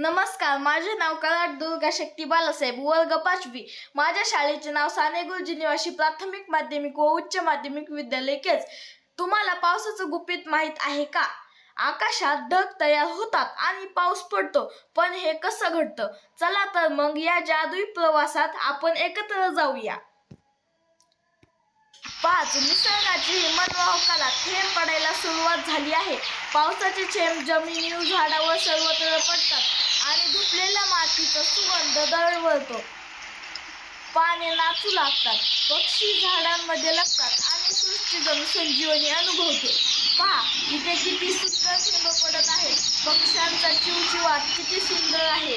नमस्कार माझे नाव कराड दुर्गा शक्ती बालासाहेब वर्ग पाचवी. माझ्या शाळेचे नाव साने गुरुजी निवासी प्राथमिक माध्यमिक व उच्च माध्यमिक विद्यालय केज. तुम्हाला पावसाचं गुपित माहीत आहे का? आकाशात ढग तयार होतात आणि पाऊस पडतो पण हे कसं घडतं? चला तर मग या जादुई प्रवासात आपण एकत्र जाऊया. पाच निसर्गाची ही मनमोहकाला थेंब पडायला सुरुवात झाली आहे. पावसाचे थेंब जमिनीवर झाडावर सर्वत्र पडतात. आणि धुपलेल्या मातीचा सुगंध दळवळतो पाने नाचू लागतात पक्षी झाडांमध्ये लागतात आणि सृष्टी जणू संजीवनी अनुभवते. पहा इथे किती सुंदर थेंब पडत आहे पक्ष्यांचा चिवचिवाट किती सुंदर आहे.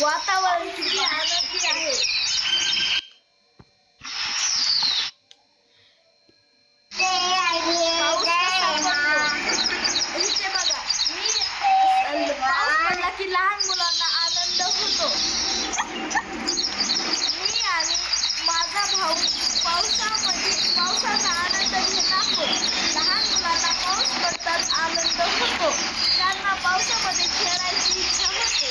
वातावरण किती आनंदी आहे पाऊस कसा पडतो? इथे बघा मी अ, पाऊस पडला की लहान मुलांना आनंद होतो मी आणि माझा भाऊ पावसामध्ये पावसाचा आनंद घेत आहोत लहान मुलांना पाऊस पडताच आनंद होतो. त्यांना पावसामध्ये खेळायची इच्छा होते.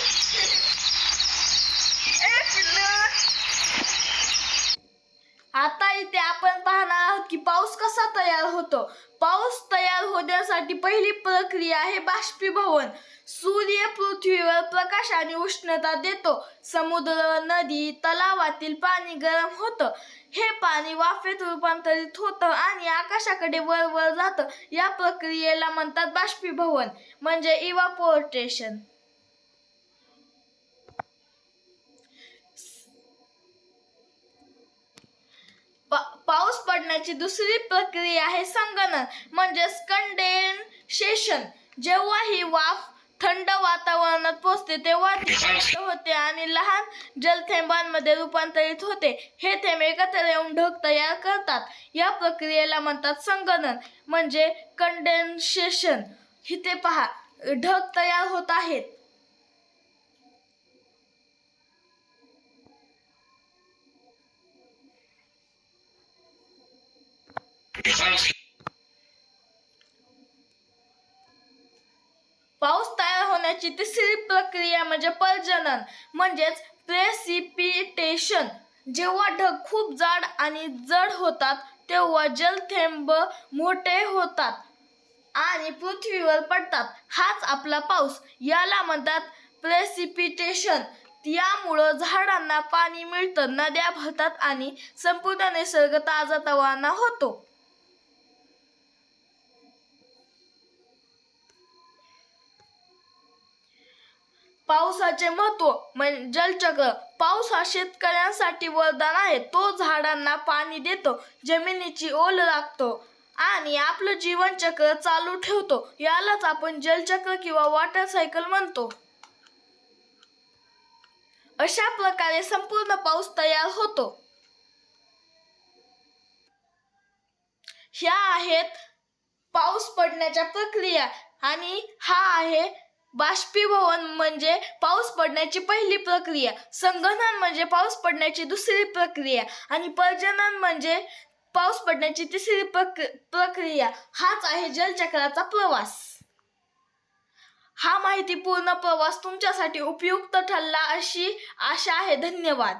आता इथे आपण पाहणार आहोत की पाऊस कसा तयार होतो. पाऊस तयार होण्यासाठी पहिली प्रक्रिया आहे बाष्पीभवन. सूर्य पृथ्वीवर प्रकाश आणि उष्णता देतो. समुद्र नदी तलावातील पाणी गरम होतं. हे पाणी वाफेत रूपांतरित होतं आणि आकाशाकडे वर वर जातं. या प्रक्रियेला म्हणतात बाष्पीभवन म्हणजे इव्हापोर्टेशन पा- पाऊस पडण्याची दुसरी प्रक्रिया आहे संगणन म्हणजेच कंडेन्सेशन जेव्हा ही वाफ थंड वातावरणात पोचते तेव्हा ती थंड होते आणि लहान जलथेंबांमध्ये रूपांतरित होते. हे थेंब एकत्र येऊन ढग तयार करतात. या प्रक्रियेला म्हणतात संगणन म्हणजे कंडेन्सेशन इथे पहा ढग तयार होत आहेत. पाऊस तयार होण्याची तिसरी प्रक्रिया म्हणजे पर्जनन म्हणजेच प्रेसिपिटेशन जेव्हा ढग खूप जाड आणि जड होतात तेव्हा जलथेंब मोठे होतात आणि पृथ्वीवर पडतात. हाच आपला पाऊस. याला म्हणतात प्रेसिपिटेशन यामुळं झाडांना पाणी मिळतं नद्या भरतात आणि संपूर्ण निसर्ग ताजातवाना होतो. पावसाचे महत्त्व म्हणजे जलचक्र पाऊस हा शेतकऱ्यांसाठी वरदान आहे. तो झाडांना पाणी देतो जमिनीची ओल राखतो आणि आपलं जीवनचक्र चालू ठेवतो. यालाच आपण जलचक्र किंवा वॉटर सायकल म्हणतो. अशा प्रकारे संपूर्ण पाऊस तयार होतो. ह्या आहेत पाऊस पडण्याच्या प्रक्रिया आणि हा आहे बाष्पीभवन म्हणजे पाऊस पडण्याची पहिली प्रक्रिया संगणन म्हणजे पाऊस पडण्याची दुसरी प्रक्रिया आणि पर्जनन म्हणजे पाऊस पडण्याची तिसरी प्रक प्रक्रिया. हाच आहे जलचक्राचा प्रवास. हा माहितीपूर्ण प्रवास तुमच्यासाठी उपयुक्त ठरला अशी आशा आहे. धन्यवाद.